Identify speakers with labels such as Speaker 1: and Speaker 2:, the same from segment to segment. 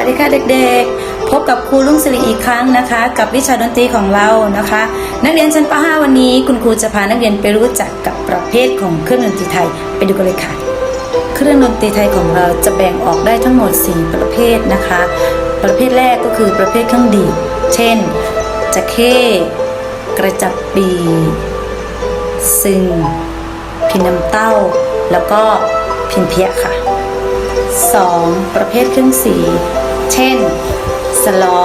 Speaker 1: วัสดีค่ะเด็กๆ พบกับครูลุงสิริอีกครั้งนะคะ กับวิชาดนตรีของเรานะคะ นักเรียนชั้นป .5 วันนี้ คุณครูจะพานักเรียนไปรู้จักกับประเภทของเครื่องดนตรีไทยไปดูกันเลยค่ะ เครื่องดนตรีไทยของเราจะแบ่งออกได้ทั้งหมด 4 ประเภทนะคะ ประเภทแรกก็คือประเภทเครื่องดีดเช่นจะเข้กระจับปีซึงพินน้ำเต้า แล้วก็พินเพียค่ะ 2. ประเภทเครื่องสี เช่น สล้อ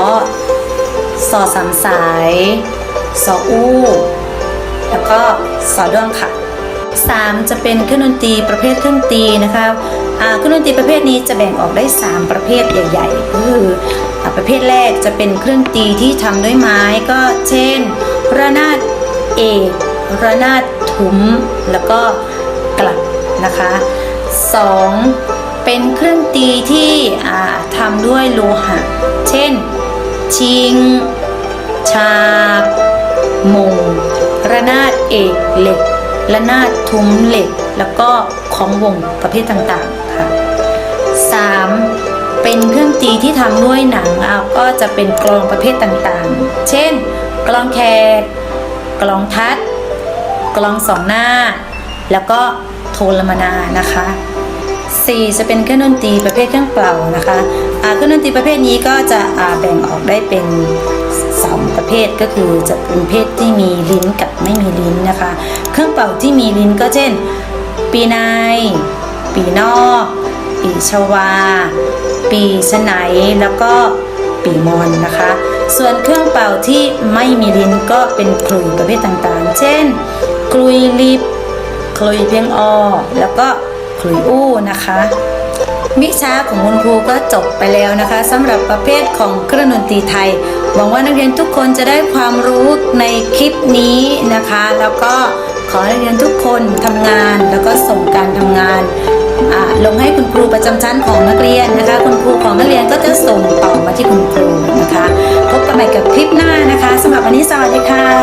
Speaker 1: สอสามสาย สออู้ แล้วก็สอด้วงค่ะ 3. จะเป็นเครื่องดนตรีประเภทเครื่องตีนะคะเครื่องดนตรีประเภทนี้จะแบ่งออกได้ 3 ประเภทใหญ่ๆก็คือประเภทแรกจะเป็นเครื่องตีที่ทำด้วยไม้ก็เช่น ระนาดเอกระนาดทุ้ม แล้วก็กลับนะคะ 2. เป็นเครื่องตีที่ทำด้วยโลหะ เช่น ชิง ชาบมง ระนาดเอกเหล็ก ระนาดทุ้มเหล็ก แล้วก็ของวงประเภทต่างๆค่ะ 3. เป็นเครื่องตีที่ทำด้วยหนังก็จะเป็นกลองประเภทต่างๆ เช่น กลองแขกกลองทัด กลองสองหน้า แล้วก็โทรมนานะคะ 4 จะเป็นเครื่องดนตรีประเภทเครื่องเป่านะคะเครื่องดนตรีประเภทนี้ก็จะแบ่งออกได้เป็นสองประเภทก็คือจะเป็นเภทที่มีลิ้นกับไม่มีลิ้นนะคะ เครื่องเป่าที่มีลิ้นก็เช่น ปีในปีนอก ปีชวา ปีชไหนแล้วก็ปีมอนนะคะ ส่วนเครื่องเป่าที่ไม่มีลิ้นก็เป็นคลุยประเภทต่างๆ เช่น คลุยลิบคลุยเพียงออแล้วก็ คลุยอู้นะคะ วิชาของคุณครูก็จบไปแล้วนะคะสำหรับประเภทของเครื่องดนตรีไทย หวังว่านักเรียนทุกคนจะได้ความรู้ในคลิปนี้นะคะ แล้วก็ขอให้นักเรียนทุกคนทำงานแล้วก็ส่งการทำงานลงให้คุณครูประจำชั้นของนักเรียนนะคะ คุณครูของนักเรียนก็จะส่งต่อมาที่คุณครูนะคะ พบกันใหม่กับคลิปหน้านะคะสำหรับวันนี้สวัสดีค่ะ